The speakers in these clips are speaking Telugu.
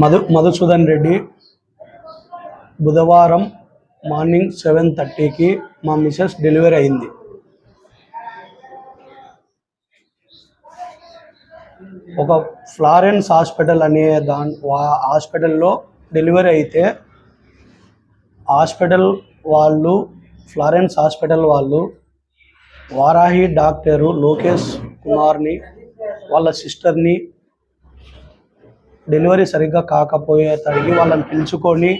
Madhu Madhusudan Reddy బుధవారం మార్నింగ్ సెవెన్ థర్టీకి మా మిసెస్ డెలివరీ అయింది. ఒక ఫ్లారెన్స్ హాస్పిటల్ అనే దాని హాస్పిటల్లో డెలివరీ అయితే హాస్పిటల్ వాళ్ళు ఫ్లారెన్స్ హాస్పిటల్ వాళ్ళు వారాహి డాక్టరు లోకేష్ కుమార్ని వాళ్ళ సిస్టర్ని డెలివరీ సరిగ్గా కాకపోయేసరికి వాళ్ళని పిలుచుకొని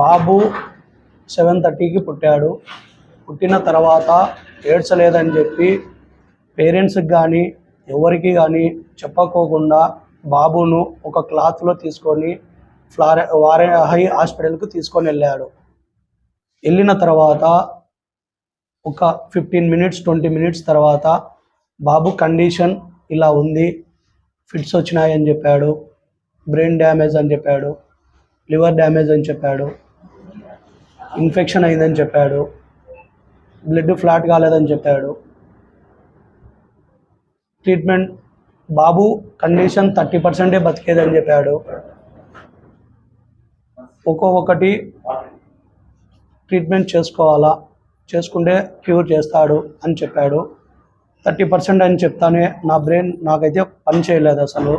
బాబు సెవెన్ థర్టీకి పుట్టాడు. పుట్టిన తర్వాత ఏడ్చలేదని చెప్పి పేరెంట్స్కి కానీ ఎవరికి కానీ చెప్పకోకుండా బాబును ఒక క్లాత్లో తీసుకొని ఫ్లారె వారే హై హాస్పిటల్కి తీసుకొని వెళ్ళాడు. వెళ్ళిన తర్వాత ఒక ఫిఫ్టీన్ మినిట్స్ ట్వంటీ మినిట్స్ తర్వాత బాబు కండిషన్ ఇలా ఉంది. ఫిట్స్ వచ్చినాయని చెప్పాడు బ్రెయిన్ డ్యామేజ్ అని చెప్పాడు లివర్ డ్యామేజ్ అని చెప్పాడు ఇన్ఫెక్షన్ అయిందని చెప్పాడు బ్లడ్ ఫ్లాట్ కాలేదని చెప్పాడు. ట్రీట్మెంట్ బాబు కండిషన్ థర్టీ పర్సెంటే బతికేదని చెప్పాడు. ఒక్కొక్కటి ట్రీట్మెంట్ చేసుకోవాలా చేసుకుంటే క్యూర్ చేస్తాడు అని చెప్పాడు. థర్టీ పర్సెంట్ అని చెప్తానే నా బ్రెయిన్ నాకైతే పని చేయలేదు అసలు.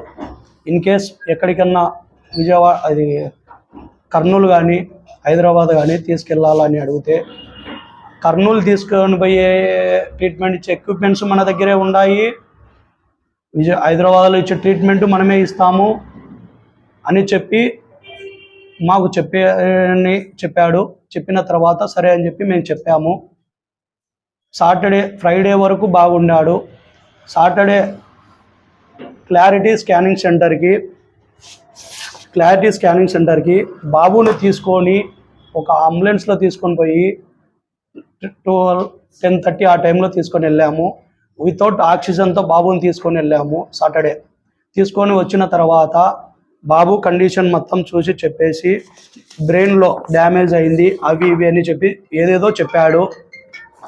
ఇన్ కేస్ ఎక్కడికన్నా విజయవాడ అది కర్నూలు కానీ హైదరాబాద్ కానీ తీసుకెళ్ళాలని అడిగితే కర్నూలు తీసుకొని పోయే ట్రీట్మెంట్ ఇచ్చే ఎక్విప్మెంట్స్ మన దగ్గరే ఉన్నాయి విజయ హైదరాబాద్లో ఇచ్చే ట్రీట్మెంట్ మనమే ఇస్తాము అని చెప్పి మాకు చెప్పే చెప్పాడు. చెప్పిన తర్వాత సరే అని చెప్పి మేము చెప్పాము. సాటర్డే ఫ్రైడే వరకు బాగున్నాడు సాటర్డే క్లారిటీ స్కానింగ్ సెంటర్కి క్లారిటీ స్కానింగ్ సెంటర్కి బాబుని తీసుకొని ఒక అంబులెన్స్లో తీసుకొని పోయి ట్వెల్వ్ టెన్ థర్టీ ఆ టైంలో తీసుకొని వెళ్ళాము. వితౌట్ ఆక్సిజన్తో బాబుని తీసుకొని వెళ్ళాము సాటర్డే. తీసుకొని వచ్చిన తర్వాత బాబు కండిషన్ మొత్తం చూసి చెప్పేసి బ్రెయిన్లో డ్యామేజ్ అయింది అవి ఇవి అని చెప్పి ఏదేదో చెప్పాడు.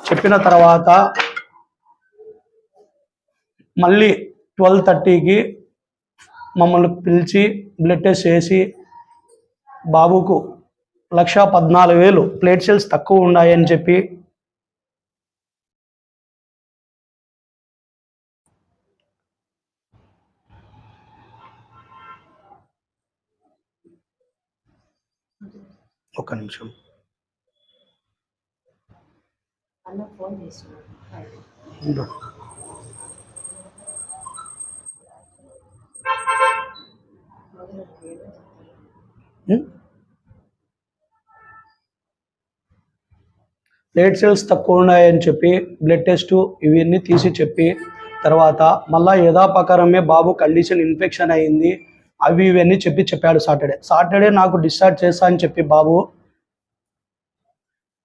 చెప్పిన తర్వాత మళ్ళీ ట్వెల్వ్ థర్టీకి మమ్మల్ని పిలిచి బ్లడ్ టెస్ట్ చేసి బాబుకు లక్ష పద్నాలుగు వేలు ప్లేట్ సెల్స్ తక్కువ ఉన్నాయని చెప్పి ఒక్క నిమిషం. ఉండు. ప్లేట్ సెల్స్ తక్కువ ఉన్నాయని చెప్పి బ్లడ్ టెస్ట్ ఇవన్నీ తీసి చెప్పి తర్వాత మళ్ళా యథాప్రకారమే బాబు కండిషన్ ఇన్ఫెక్షన్ అయింది అవి ఇవన్నీ చెప్పి చెప్పాడు సాటర్డే. సాటర్డే నాకు డిశ్చార్జ్ చేస్తా అని చెప్పి బాబు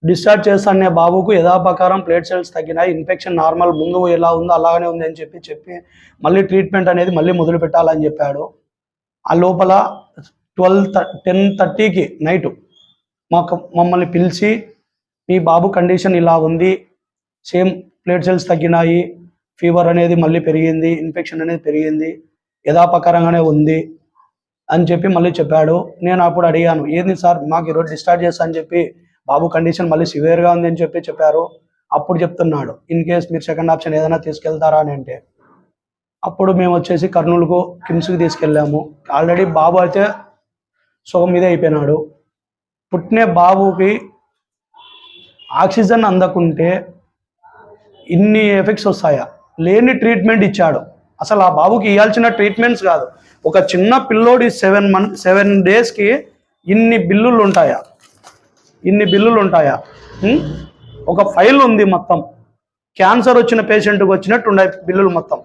డిశ్చార్జ్ చేస్తానే బాబుకు యథాపకారం ప్లేట్ సెల్స్ తగ్గినాయి. ఇన్ఫెక్షన్ నార్మల్ ముందు ఎలా ఉందో అలాగనే ఉంది అని చెప్పి చెప్పి మళ్ళీ ట్రీట్మెంట్ అనేది మళ్ళీ మొదలు పెట్టాలని చెప్పాడు. ఆ లోపల ట్వెల్వ్ టెన్ థర్టీకి నైట్ మాకు మమ్మల్ని పిలిచి మీ బాబు కండిషన్ ఇలా ఉంది సేమ్ ప్లేట్ సెల్స్ తగ్గినాయి ఫీవర్ అనేది మళ్ళీ పెరిగింది ఇన్ఫెక్షన్ అనేది పెరిగింది యథాపకారంగానే ఉంది అని చెప్పి మళ్ళీ చెప్పాడు. నేను అప్పుడు అడిగాను ఏంది సార్ మాకు ఈరోజు డిశ్చార్జ్ చేస్తా అని చెప్పి బాబు కండిషన్ మళ్ళీ సివియర్గా ఉంది అని చెప్పి చెప్పారు. అప్పుడు చెప్తున్నాడు ఇన్ కేస్ మీరు సెకండ్ ఆప్షన్ ఏదైనా తీసుకెళ్తారా? అని అంటే అప్పుడు మేము వచ్చేసి కర్నూలుకు కిమ్స్కి తీసుకెళ్ళాము. ఆల్రెడీ బాబు అయితే సుఖం మీదే అయిపోయినాడు. పుట్టిన బాబుకి ఆక్సిజన్ అందకుంటే ఇన్ని ఎఫెక్ట్స్ వస్తాయా? లేని ట్రీట్మెంట్ ఇచ్చాడు. అసలు ఆ బాబుకి ఇవ్వాల్సిన ట్రీట్మెంట్స్ కాదు. ఒక చిన్న పిల్లోడి సెవెన్ మంత్ సెవెన్ డేస్కి ఇన్ని బిల్లులు ఉంటాయా? ఇన్ని బిల్లులు ఉంటాయా? ఒక ఫైల్ ఉంది మొత్తం. క్యాన్సర్ వచ్చిన పేషెంట్కి వచ్చినట్టు ఉన్నాయి బిల్లులు మొత్తం.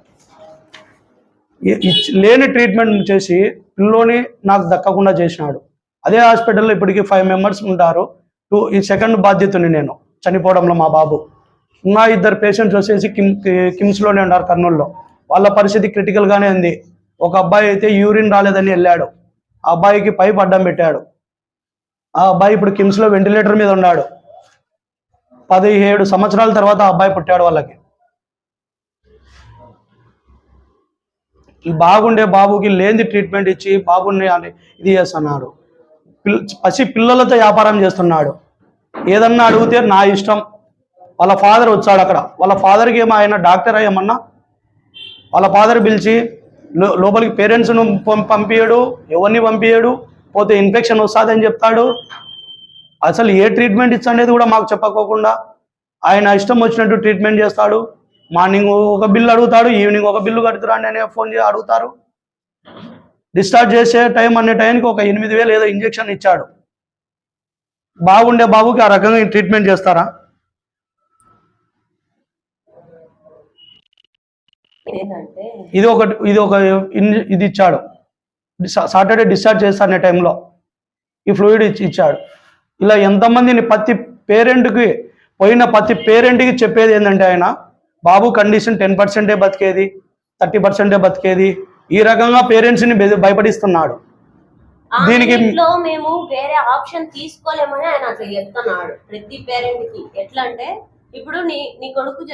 లేని ట్రీట్మెంట్ చేసి పిల్లోని నాకు దక్కకుండా చేసినాడు. అదే హాస్పిటల్లో ఇప్పటికి ఫైవ్ మెంబర్స్ ఉంటారు. టూ ఈ సెకండ్ బాధ్యతని నేను. చనిపోవడంలో మా బాబు. నా ఇద్దరు పేషెంట్స్ వచ్చేసి కిమ్ కిమ్స్లోనే ఉన్నారు కర్నూలులో. వాళ్ళ పరిస్థితి క్రిటికల్గానే ఉంది. ఒక అబ్బాయి అయితే యూరిన్ రాలేదని వెళ్ళాడు. ఆ అబ్బాయికి పైప్ అడ్డం పెట్టాడు. ఆ అబ్బాయి ఇప్పుడు కిమ్స్లో వెంటిలేటర్ మీద ఉన్నాడు. పదిహేడు సంవత్సరాల తర్వాత ఆ అబ్బాయి పుట్టాడు వాళ్ళకి. ఈ బాగుండే బాబుకి లేని ట్రీట్మెంట్ ఇచ్చి బాబుని అని ఇది చేస్తున్నాడు. పిల్ పసి పిల్లలతో వ్యాపారం చేస్తున్నాడు. ఏదన్నా అడిగితే నా ఇష్టం. వాళ్ళ ఫాదర్ వచ్చాడు అక్కడ. వాళ్ళ ఫాదర్కి ఏమో ఆయన డాక్టర్ అయ్యమన్నా వాళ్ళ ఫాదర్ పిలిచి లోపలికి పేరెంట్స్ను పంపించాడు ఎవరిని పంపించాడు పోతే ఇన్ఫెక్షన్ వస్తుందని చెప్తాడు. అసలు ఏ ట్రీట్మెంట్ ఇచ్చనేది కూడా మాకు చెప్పకోకుండా ఆయన ఇష్టం వచ్చినట్టు ట్రీట్మెంట్ చేస్తాడు. మార్నింగ్ ఒక బిల్లు అడుగుతాడు ఈవినింగ్ ఒక బిల్లు కడుతురండి అనే ఫోన్ చేసి అడుగుతారు. డిశ్చార్జ్ చేసే టైం అనే టైంకి ఒక ఎనిమిది వేలు ఏదో ఇంజెక్షన్ ఇచ్చాడు. బాగుండే బాబుకి ఆ రకంగా ట్రీట్మెంట్ చేస్తారా? ఇది ఒక ఇది ఒక ఇది ఇచ్చాడు. సాటర్డే డిశ్చార్జ్ చేస్తా అనే టైంలో. ఈ ఫ్లూయిడ్ ఇచ్చి ఇచ్చాడు. ఇలా ఎంతమందిని ప్రతి పేరెంట్కి పోయిన ప్రతి పేరెంట్కి చెప్పేది ఏంటంటే ఆయన బాబు కండిషన్ టెన్ పర్సెంటే బతికేది థర్టీ పర్సెంటే బతికేది ఈ రకంగా పేరెంట్స్ని భయపడిస్తున్నాడు. దీనికి- మేము వేరే ఆప్షన్ తీసుకోలేమని ఆయన అట్లా చెప్తున్నాడు. ప్రతి పేరెంట్కి ఎట్లా అంటే ఇప్పుడు నీ నీ కొడుకు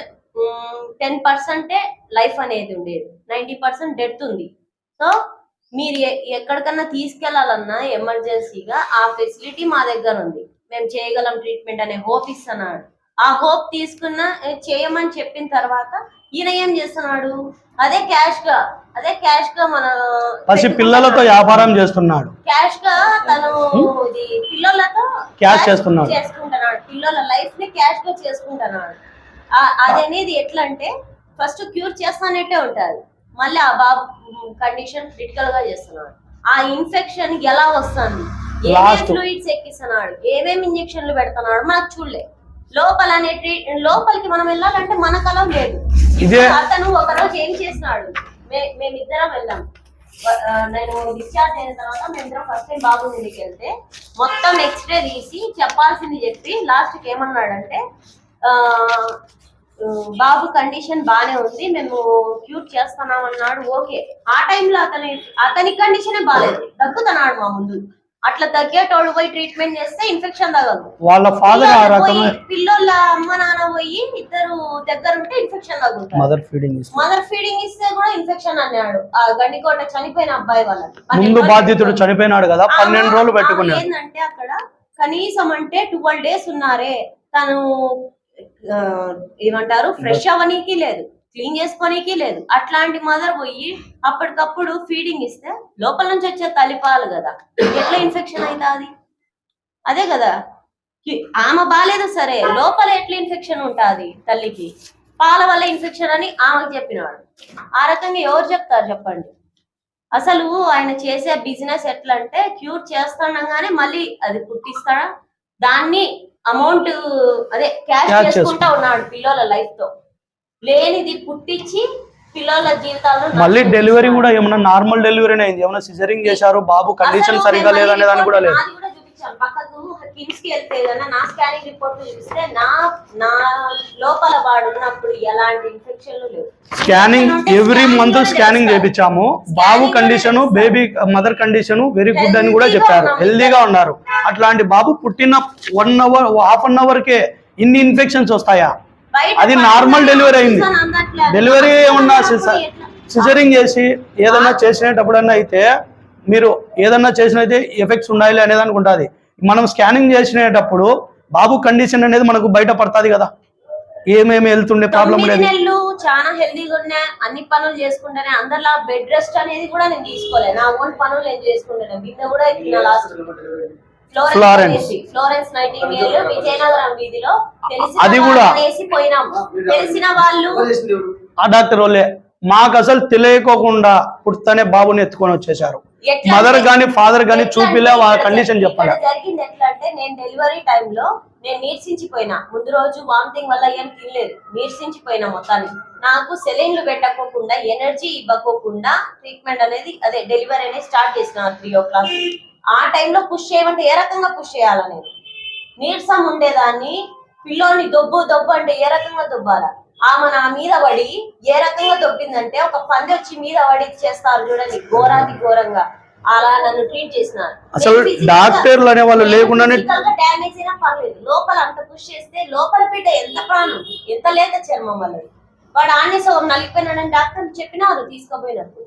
టెన్ పర్సెంటే లైఫ్ అనేది ఉండేది. నైంటీ పర్సెంట్ డెత్ ఉంది. సో మీరు ఎక్కడికన్నా తీసుకెళ్ళాలన్నా ఎమర్జెన్సీగా ఆ ఫెసిలిటీ మా దగ్గర ఉంది. మేము చేయగలం ట్రీట్మెంట్ అనే హోప్ ఇస్తున్నాడు. ఆ హోప్ తీసుకున్న చేయమని చెప్పిన తర్వాత ఈయన ఏం చేస్తున్నాడు? అదే క్యాష్గా అదే క్యాష్గా మన పసి పిల్లలతో వ్యాపారం చేస్తున్నాడు. క్యాష్గా తను ఇది పిల్లలతో Cash చేస్తున్నాడు. చేసుకుంటున్నాడు. పిల్లల లైఫ్ని క్యాష్గా చేసుకుంటున్నాడు. అది అనేది ఎట్లా అంటే ఫస్ట్ క్యూర్ చేస్తానట్టే ఉంటది. మళ్ళీ ఆ బాబు కండిషన్ క్రిటికల్గా చేస్తున్నాడు. ఆ ఇన్ఫెక్షన్ ఎలా వస్తుంది? ఏమేమి. ఫ్లూయిడ్స్ ఎక్కిస్తున్నాడు? ఏమేమి ఇంజెక్షన్లు పెడుతున్నాడు? మనకు చూడలే. లోపల అనే లోపలికి మనం వెళ్ళాలంటే మనకు అలా లేదు. అతను ఒక రోజు ఏం చేసినాడు మే- మేమిద్దరం వెళ్ళాం. నేను డిశ్చార్జ్ అయిన తర్వాత మేమిద్దరం ఫస్ట్ టైం బాబు ఇంటికి వెళ్తే మొత్తం ఎక్స్రే తీసి చెప్పాల్సింది చెప్పి లాస్ట్కి ఏమన్నాడంటే బాబు కండిషన్ బానే ఉంది మేము క్యూర్ చేస్తున్నాం అన్నాడు ఓకే. ఆ టైంలో అతని అతని కండిషనే బాగాలేదు దగ్గుతున్నాడు మా ముందు. అట్లా తగ్గేటోడు పోయి ట్రీట్మెంట్ చేస్తే ఇన్ఫెక్షన్ తగదు. వాళ్ళ ఫాదర్ పిల్లోళ్ళు అమ్మ నాన్న పోయి ఇద్దరు దగ్గర ఉంటే ఇన్ఫెక్షన్ తగ్గుతుంది. మదర్ ఫీడింగ్ ఇస్తుంది మదర్ ఫీడింగ్ ఇస్తే కూడా ఇన్ఫెక్షన్ అన్నాడు. ఆ గండికోట చనిపోయిన అబ్బాయి వాళ్ళకి ముందు రోజులు చనిపోయినాడు కదా పన్నెండు రోజులు పెట్టుకున్నాడు. ఏందంటే అక్కడ కనీసం అంటే ట్వెల్వ్ డేస్ ఉన్నారే. తను ఏమంటారు? ఫ్రెష్ అవ్వనీకి లేదు. క్లీన్ చేసుకోనీకి లేదు. అట్లాంటి మదర్ పోయి అప్పటికప్పుడు ఫీడింగ్ ఇస్తే లోపల నుంచి వచ్చే తలిపాలు కదా. ఎట్లా ఇన్ఫెక్షన్ అవుతుంది అదే కదా. ఆమె బాగాలేదు సరే. లోపల ఎట్లా ఇన్ఫెక్షన్ ఉంటుంది తల్లికి? పాల వల్ల ఇన్ఫెక్షన్ అని ఆమెకు చెప్పినాడు ఆ రకంగా ఎవరు చెప్తారు చెప్పండి? అసలు ఆయన చేసే బిజినెస్ ఎట్లా అంటే క్యూర్ చేస్తుండగానే మళ్ళీ అది పుట్టిస్తాడా? దాన్ని అమౌంట్ అదే క్యాష్ చేసుకుంటా ఉన్నాడు పిల్లల లైఫ్తో. లేనిది పుట్టించి పిల్లల జీవితాలను మళ్ళీ డెలివరీ. కూడా ఏమన్నా నార్మల్ డెలివరీ అయింది? ఏమన్నా సిజరింగ్ చేశారు? బాబు కండిషన్ సరిగా లేదనే దాని కూడా లేదు. పంపించాను పక్కకు కిమ్స్కి వెళ్తే గన నా స్కానింగ్ రిపోర్ట్ చూపిస్తే నా నా లోపల వాడు ఉన్నప్పుడు ఎలాంటి ఇన్ఫెక్షన్లు లేవు. స్కానింగ్ ఎవ్రీ మంత్ స్కానింగ్ చేయించాము బాబు condition baby mother condition very good అని కూడా చెప్పారు. హెల్దీగా ఉన్నారు. అట్లాంటి బాబు పుట్టిన one hour half an hour కే ఇన్ని ఇన్ఫెక్షన్స్ వస్తాయా? అది నార్మల్ డెలివరీ అయింది. డెలివరీ ఏమన్నా? సిజరింగ్ చేసి ఏదన్నా చేసినప్పుడన్నా అయితే మీరు ఏదన్నా చేసినైతే ఎఫెక్ట్స్ ఉండాలి అనేది అనుకుంటుంది మనం స్కానింగ్ చేసినప్పుడు బాబు కండిషన్ అనేది మనకు బయట పడుతుంది కదా. ఏమేమి వెళ్తుండే ప్రాబ్లం లేదు చాలా హెల్దీగా ఉన్నా అన్ని పనులు చేసుకుంటానే అందరిలా బెడ్ రెస్ట్ అనేది కూడా నేను తీసుకోలేదు నా ఓన్ పనులు నేను చేసుకుంటాను. బిడ్డ కూడా ఎక్కిన last. Florence Florence Nightingale Vizianagaram వీధిలో అది కూడా. తెలిసిన వాళ్ళు ఆ డాక్టర్ వాళ్ళే మాకు అసలు తెలియకోకుండా పుట్టనే బాబుని ఎత్తుకొని వచ్చేసారు మదర్ గాని ఫాదర్ గాని చూపిలే వాళ్ళ కండిషన్ చెప్పాలి? జరిగింది ఎట్లా అంటే నేను డెలివరీ టైంలో నేను నీర్సించిపోయినా. ముందు రోజు వామిటింగ్ వల్ల ఏం తినలేదు. నీర్సించిపోయినా మొత్తానికి నాకు సెలైన్లు పెట్టకోకుండా ఎనర్జీ ఇవ్వకోకుండా ట్రీట్మెంట్ అనేది అదే డెలివరీ అనేది స్టార్ట్ చేసిన త్రీ ఓ క్లాక్ ఆ టైంలో పుష్ చేయమంటే ఏ రకంగా పుష్ చేయాలా నేను నీరసం ఉండేదాన్ని పిల్లోని దొబ్బు దొబ్బు అంటే ఏ రకంగా దొబ్బాలా? ఆమె నా మీద పడి ఏ రకంగా దొబ్బిందంటే ఒక పంది వచ్చి మీద పడి చేస్తారు చూడండి ఘోరాతి ఘోరంగా. అలా నన్ను ట్రీట్ చేసినారు. అసలు డాక్టర్లు అనే వాళ్ళు లేకుండానే డ్యామేజ్ అయినా పర్లేదు. లోపల అంత పుష్ చేస్తే లోపల బిడ్డ ఎంత ప్రాణం ఎంత లేత చర్మం వల్లది వాడు ఆనే సగం నలిగిపోయినాడని డాక్టర్ చెప్పినారు తీసుకుపోయినప్పుడు.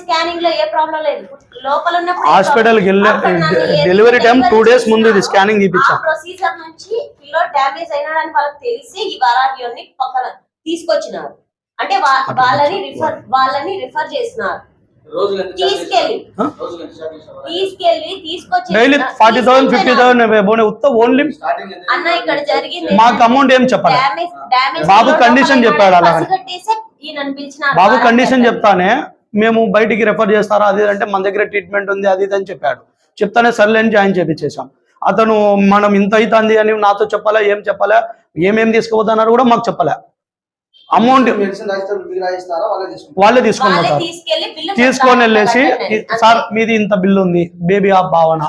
స్కానింగ్లో ఏ ప్రాబ్లం లేదు. లోపల ఉన్నప్పుడు ఏ హాస్పిటల్కి వెళ్ళే అక్కడ నన్ను ఏ- డెలివరీ టైం టూ డేస్ ముందు ఇది స్కానింగ్ ప్రొసీజర్ నుంచి పిల్లోడ్ డ్యామేజ్ అయినాడని వాళ్ళకి తెలిసి ఈ వరాడియోని పక్కన తీసుకొచ్చినారు. అంటే వాళ్ళని రిఫర్ వాళ్ళని రిఫర్ చేసినారు. రోజులు ఎంత తీసుకెళ్ళి? తీసుకెళ్ళి తీసుకొచ్చి daily forty thousand fifty thousand ఉత్త ఓన్లీ స్టార్టింగ్ ఎంత అన్న ఇక్కడ జరిగింది. మాకు అమౌంట్ ఏం చెప్పాలి? బాబు లోపల చెప్పాడు పిలిచినారు. బాబు కండిషన్. చెప్తానే మేము బయటికి రెఫర్ చేస్తారా అది అంటే మన దగ్గర ట్రీట్మెంట్ ఉంది అది ఇది అని చెప్పాడు. చెప్తానే సర్లే అని జాయిన్ చేపించేసాం అతను మనం ఇంత అవుతుంది అని నాతో చెప్పాలా ఏం చెప్పాలా ఏమేం తీసుకుపోతున్నారు కూడా మాకు చెప్పలే. అమౌంట్ వాళ్ళే తీసుకొని పోతారు తీసుకొని వెళ్ళేసి కట్టండి. "ఈ- సార్ మీది ఇంత బిల్లు ఉంది బేబీ ఆఫ్ భావన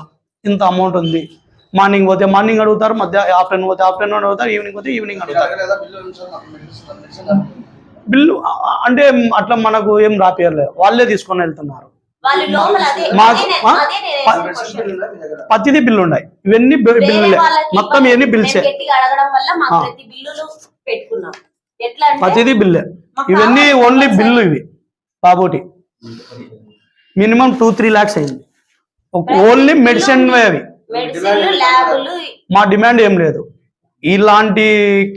ఇంత అమౌంట్ ఉంది. మార్నింగ్ పోతే మార్నింగ్ అడుగుతారు మధ్య ఆఫ్టర్నూన్ పోతే ఆఫ్టర్నూన్ అడుగుతారు ఈవినింగ్ పోతే ఈవినింగ్ అడుగుతారు. బిల్లు అంటే అట్లా మనకు ఏం రాపియర్లేదు వాళ్ళే తీసుకొని వెళ్తున్నారు. వాళ్ళు లోపల అదే మాకు- అదే నే- ఆ? అదే నేను ప- వేసిన మెడిసిన్ question. బిల్లు ఉన్నాయి. ఇవన్నీ బిల్లులే. మొత్తం ఇవన్నీ బిల్సే ప్రతిదీ బిల్లే. ఇవన్నీ ఓన్లీ బిల్లు ఇవి. బాబోటి. మినిమం టూ త్రీ లాక్స్ అయింది. ఓన్లీ మెడిసిన్ అవి. మా డిమాండ్ ఏం లేదు. ఇలాంటి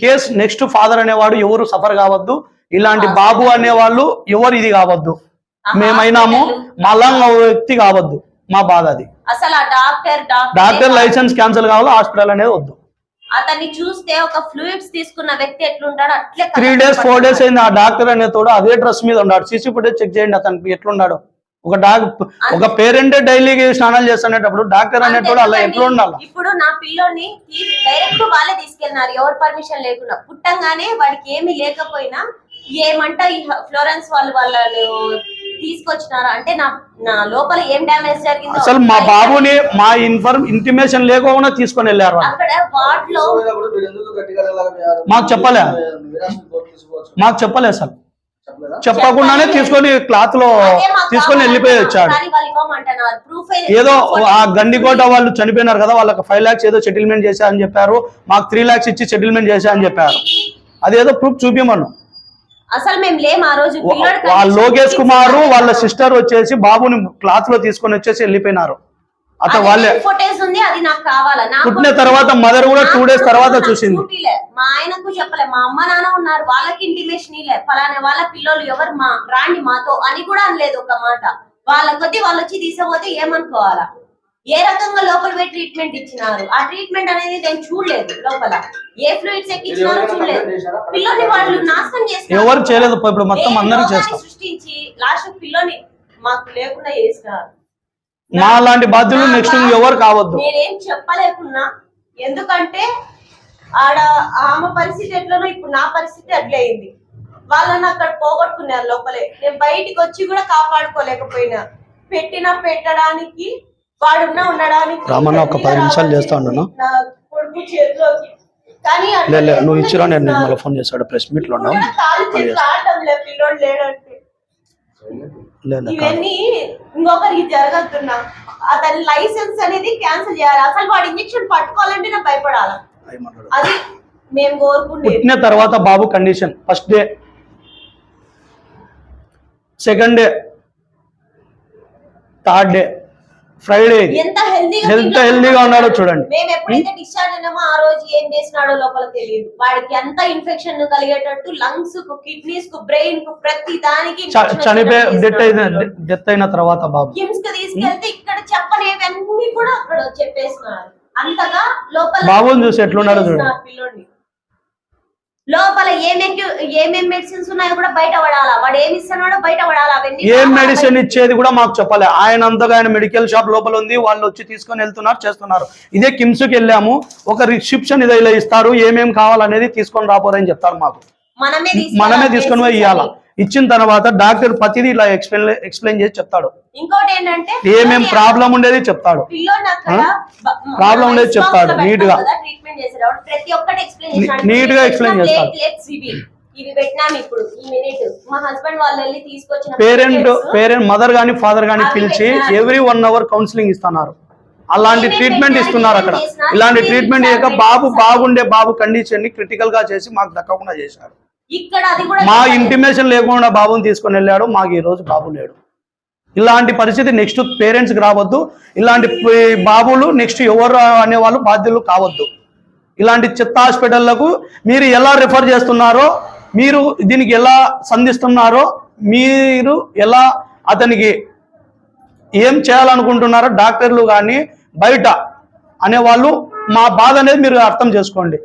కేస్ నెక్స్ట్ ఫాదర్ అనేవాడు ఎవరు సఫర్ కావద్దు. ఇలాంటి బాబు అనేవాళ్ళు ఎవరు ఇది కావద్దు. మేమైనాము మళ్ళా వ్యక్తి కావద్దు. మా బాధ అది. అసలు ఆ డాక్టర్ డాక్టర్ లైసెన్స్ క్యాన్సిల్ కావాలి హాస్పిటల్ అనేది వద్దు. అతన్ని చూస్తే ఒక ఫ్లూయిడ్స్ తీసుకున్న వ్యక్తి ఎట్లుంటాడో అట్లే త్రీ డేస్ ఫోర్ డేస్ అయింది ఆ డాక్టర్ అనే తోడు అదే డ్రెస్ మీద ఉన్నాడు. సీసీ ఫుటేజ్ చెక్ చేయండి అతనికి ఎట్లున్నాడు. ఒక డాక్ ఒక పేరెంట్ డైలీ స్నానాలు చేస్తున్నప్పుడు డాక్టర్ అనేటోడు అలా ఎట్లా ఉండాలి? ఇప్పుడు నా పిల్లోని డైరెక్ట్ వాళ్ళే తీసుకెళ్ళినారు ఎవరు పర్మిషన్ లేకుండా. పుట్టంగానే వాడికి ఏమీ లేకపోయినా ఏమంట ఈ ఫ్లోరెన్స్ వాళ్ళు వాళ్ళను తీసుకొచ్చినారు అంటే నా నా లోపల ఏం డ్యామేజ్ జరిగిందో అసలు మా బాబుని మా ఇన్ఫర్మ్ ఇంటిమేషన్ లేకుండా తీసుకొని వెళ్ళారు వాళ్ళు అక్కడ వార్డ్లో? మాకు చెప్పలే. మాకు చెప్పలేదు సార్ చెప్పలేదా? చెప్పకుండానే తీసుకొని క్లాత్లో తీసుకొని వెళ్ళిపోయి. వచ్చాడు వాళ్ళు ఏదో ఆ గండికోట వాళ్ళు చనిపోయినారు కదా వాళ్ళకి ఫైవ్ లాక్స్ ఏదో సెటిల్మెంట్ చేశా అని చెప్పారు మాకు త్రీ లాక్స్ ఇచ్చి సెటిల్మెంట్ చేశా అని చెప్పారు అదేదో ప్రూఫ్ చూపించమను అసలు మేము లేం ఆ రోజు వాళ్ళ లోకేష్ కుమార్ వాళ్ళ సిస్టర్ వచ్చేసి బాబుని క్లాత్లో తీసుకొని వచ్చేసి వెళ్ళిపోయినారు. అత వాళ్ళే ఫుటేజ్ ఉంది అది నాకు కావాలా? పుట్టిన తర్వాత మదర్ కూడా టూ డేస్ తర్వాత చూసింది. మా ఆయనకు చెప్పలే మా అమ్మ నాన్న ఉన్నారు వాళ్ళకి ఇంటిమేషన్ ఇలే ఫలానా వాళ్ళ పిల్లలు ఎవరు మా రాండి మాతో అని కూడా అనలేదు ఒక మాట. వాళ్ళ కొద్ది వాళ్ళు వచ్చి తీసపోతే ఏమనుకోవాలా? ఏ రకంగా లోపల పోయి ట్రీట్మెంట్ ఇచ్చినారు? ఆ ట్రీట్మెంట్ అనేది నేను చూడలేదు లోపల. ఏ ఫ్లూయిడ్స్ ఎవరికైనా చూడలేదు? పిల్లని వాళ్ళు నాశనం చేస్తున్నారు ఎవరు చేయలేదు ఇప్పుడు మొత్తం చేస్తాం సృష్టించి లాస్ట్ పిల్లని మాకు లేకుండా చేసినారు. మా లాంటి బాధ్యులు నెక్స్ట్ ఎవరు కావద్దు. నేనేం చెప్పలేకున్నా. ఎందుకంటే ఆడ ఆమె పరిస్థితి ఎట్లనో ఇప్పుడు నా పరిస్థితి అట్లే అయింది. వాళ్ళని అక్కడ పోగొట్టుకున్నారు లోపలే. నేను బయటికి వచ్చి కూడా కాపాడుకోలేకపోయినా. పెట్టిన పెట్టడానికి వాడున్నా రామన్న ఒక పది నిమిషాలు చేస్తా ఉన్నాను. నా కొడుకు చేతిలోకి. కానీ నువ్వు ఇచ్చిరా నేను మళ్ళీ ఫోన్ చేశాడు ప్రెస్ మీట్లో. ఇవన్నీ ఇంకొకరికి జరగద్దున్నా. అతని లైసెన్స్ అనేది క్యాన్సిల్ చేయాలి. అసలు వాడు ఇంజక్షన్ పట్టుకోవాలంటే నాకు భయపడాలి. అది మేము పుట్టిన తర్వాత బాబు condition first day. Second day. Third day. Friday ఎంత హెల్దీగా ఎంత healthy గా ఉన్నాడో చూడండి. మేము ఎప్పుడైతే డిశ్చార్జ్ అయినామో ఆ రోజు ఏం చేసినాడో లోపల తెలియదు వాడికి ఎంత ఇన్ఫెక్షన్ కలిగేటట్టు లంగ్స్కు కిడ్నీస్కు బ్రెయిన్కు ప్రతి దానికి చనిపోయి డెత్ అయిన. డెత్ అయిన తర్వాత బాబు కిమ్స్కి తీసుకెళ్తే ఇక్కడ చెప్పలేవన్నీ కూడా అక్కడ చెప్పేస్తున్నారు అంతగా లోపల బాబుని చూసి ఎట్లున్నాడో చూడండి. పిల్లోడిని. లోపల ఏమేమి ఏమేం మెడిసిన్స్ ఉన్నాయో కూడా బయట పడాలా? వాడు ఏమి ఇస్తున్నాడో బయట పడాలా? అవన్నీ ఏం మెడిసిన్ ఇచ్చేది కూడా మాకు చెప్పాలి. ఆయన అంతగా ఆయన మెడికల్ షాప్ లోపల ఉంది. వాళ్ళు వచ్చి తీసుకొని వెళ్తున్నారు చేస్తున్నారు. ఇదే కిమ్స్కి వెళ్ళాము. ఒక రిసెప్షన్ ఇదే ఇలా ఇస్తారు. ఏమేం కావాలనేది తీసుకొని రాపోరని చెప్తారు మాకు. మనమే తీసుకొని పోయి ఇవ్వాలా. ఇచ్చిన తర్వాత డాక్టర్ ప్రతిదీ ఇలా ఎక్స్ప్లెయిన్ ఎక్స్ప్లెయిన్ చేసి చెప్తాడు. ఇంకోటి ఏంటంటే ఏమేం ప్రాబ్లం ఉండేది చెప్తాడు. మన ఉండేది చెప్తాడు, neat గా. పెడతాం కదా, ట్రీట్మెంట్ చేసేటప్పుడు ప్రతి ఒక్కటి ఎక్స్ప్లెయిన్ నీ- చేశాడు. neat గా explain చేస్తాడు. పేరెంట్ పేరెంట్ మదర్ గాని ఫాదర్ గాని పిలిచి. ఎవ్రీ వన్ అవర్ కౌన్సిలింగ్ ఇస్తున్నారు. అలాంటి ట్రీట్మెంట్ ఇస్తున్నారు అక్కడ. ఇలాంటి ట్రీట్మెంట్ చేయక బాబు బాగుండే బాబు కండిషన్ని క్రిటికల్గా చేసి మాకు దక్కకుండా చేశారు. ఇక్కడ అది కూడా మా. ఇంటిమేషన్ లేకుండా బాబుని తీసుకొని వెళ్ళాడు మాకు ఈ రోజు బాబు లేడు. ఇలాంటి పరిస్థితి నెక్స్ట్ పేరెంట్స్కి రావద్దు ఇలాంటి బాబులు నెక్స్ట్ ఎవరు అనే వాళ్ళు బాధ్యులు కావద్దు. ఇలాంటి చెత్త హాస్పిటళ్ళకు మీరు ఎలా రిఫర్ చేస్తున్నారో మీరు దీనికి ఎలా సంధిస్తున్నారో మీరు ఎలా అతనికి ఏం చేయాలనుకుంటున్నారో డాక్టర్లు కానీ బయట అనేవాళ్ళు మా బాధ అనేది మీరు అర్థం చేసుకోండి.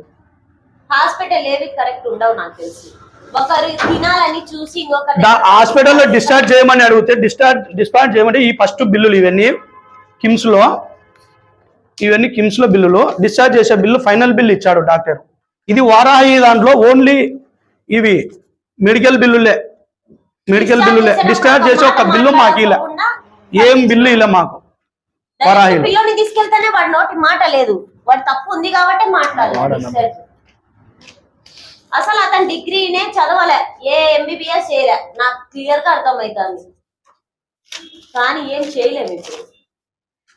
హాస్పిటల్ ఏవి కరెక్ట్ ఉండవు నాకు తెలిసి. ఒకరు తినాలని చూసి ఇంకొకరు దా- హాస్పిటల్లో డిశ్చార్జ్ చేయమని అడిగితే డిశ్చార్జ్ డిశ్చార్జ్ చేయమంటే ఈ ఫస్ట్ బిల్లులు ఇవన్నీ కిమ్స్లో ఇవన్నీ కిమ్స్లో బిల్లులు. డిశ్చార్జ్ చేసే బిల్లు ఫైనల్ బిల్ ఇచ్చాడు డాక్టర్. ఇది వారాహి దాంట్లో ఓన్లీ ఇవి మెడికల్ బిల్లులే. మెడికల్ బిల్లులే. డిశ్చార్జ్ చేసే ఒక బిల్లు మాకు ఇలా. ఏం బిల్లు ఇలా మాకు? వరాహిలో. తీసుకెళ్తేనే వాడి నోటి మాట లేదు. వాడు తప్పు ఉంది కాబట్టి. డిశ్చార్జ్. అసలు అతను డిగ్రీనే చదవలే ఏ ఎంబీబీఎస్ చేయలే. నాకు క్లియర్గా అర్థమవుతుంది కానీ ఏం చేయలేము ఇప్పుడు.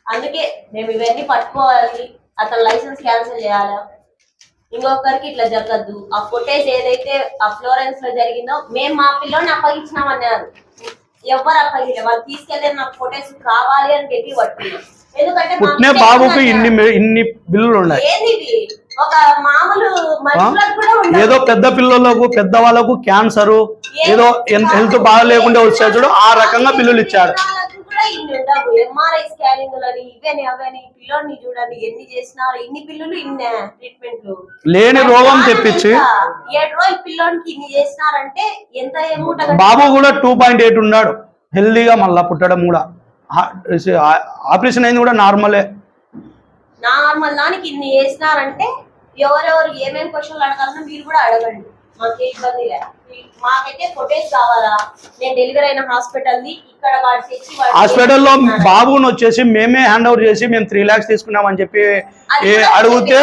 అందుకే మేము ఇవన్నీ పట్టుకోవాలి అతని లైసెన్స్ క్యాన్సిల్ చేయాలి? ఇంకొకరికి ఇట్లా జరగద్దు. ఆ ఫుటేజ్ ఏదైతే ఆ ఫ్లోరెన్స్లో జరిగిందో మేము మా పిల్లోని అప్పగించినామన్నారు. ఎవరు అప్పగించలే. వాళ్ళు తీసుకెళ్తే నాకు ఫుటేజ్ కావాలి అని గట్టి పట్టుకున్నాం ఎందుకంటే బాబుకి. ఇన్ని ఇన్ని బిల్లులు ఉన్నాయి. ఏంది పెద్ద పిల్లలకు పెద్ద వాళ్ళకు క్యాన్సర్ ఏదో హెల్త్ బాగా లేకుండా వచ్చే చూడు ఆ రకంగా బిల్లులు ఇచ్చాడు. వాళ్ళకు కూడా ఇన్ని ఉండవు. ఎంఆర్ఐ స్కానింగ్ అని ఇవని అవని పిల్లోని చూడండి ఎన్ని చేసినారు ఇన్ని పిల్లులు ఇన్ని ట్రీట్మెంట్లు లేని రోగం తెప్పించి. ఏడు రోజులు పిల్లోనికి ఇన్ని చేసినారంటే ఎంత ఏమూట బాబు కూడా టూ పాయింట్ ఎయిట్ ఉన్నాడు. హెల్దీగా మళ్ళా పుట్టడం కూడా. ఆపరేషన్ అయింది కూడా నార్మలే. నార్మల్ దానికి ఇన్ని చేసినారంటే ఎవరెవరు ఏమేమి క్వశ్చన్లు అడగాలన్నా మీరు కూడా అడగండి మాకే ఇబ్బంది లే మాకైతే ఫొటేజ్ కావాలా నేను డెలివరీ అయిన హాస్పిటల్ ది ఇక్కడ వాడు తెచ్చి హాస్పిటల్లో. బాబుని వచ్చేసి మేమే హ్యాండ్ ఓవర్ చేసి మేము త్రీ ల్యాక్స్ తీసుకున్నామని చెప్పి అడిగితే.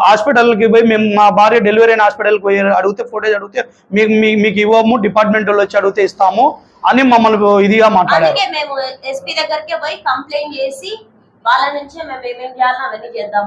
హాస్పిటల్కి పోయి మేము మా భార్య డెలివరీ అయిన హాస్పిటల్కి పోయి అడిగితే ఫోటేజ్ అడిగితే మీకు మీకు ఇవ్వము డిపార్ట్మెంట్ వాళ్ళు వచ్చి అడిగితే ఇస్తాము అని మమ్మల్ని ఇదిగా మాట్లాడారు మేము ఎస్పీ దగ్గరికి పోయి కంప్లైంట్ చేసి వాళ్ళ నుంచే మేము ఏమేం చేయాలో అవన్నీ చేద్దాం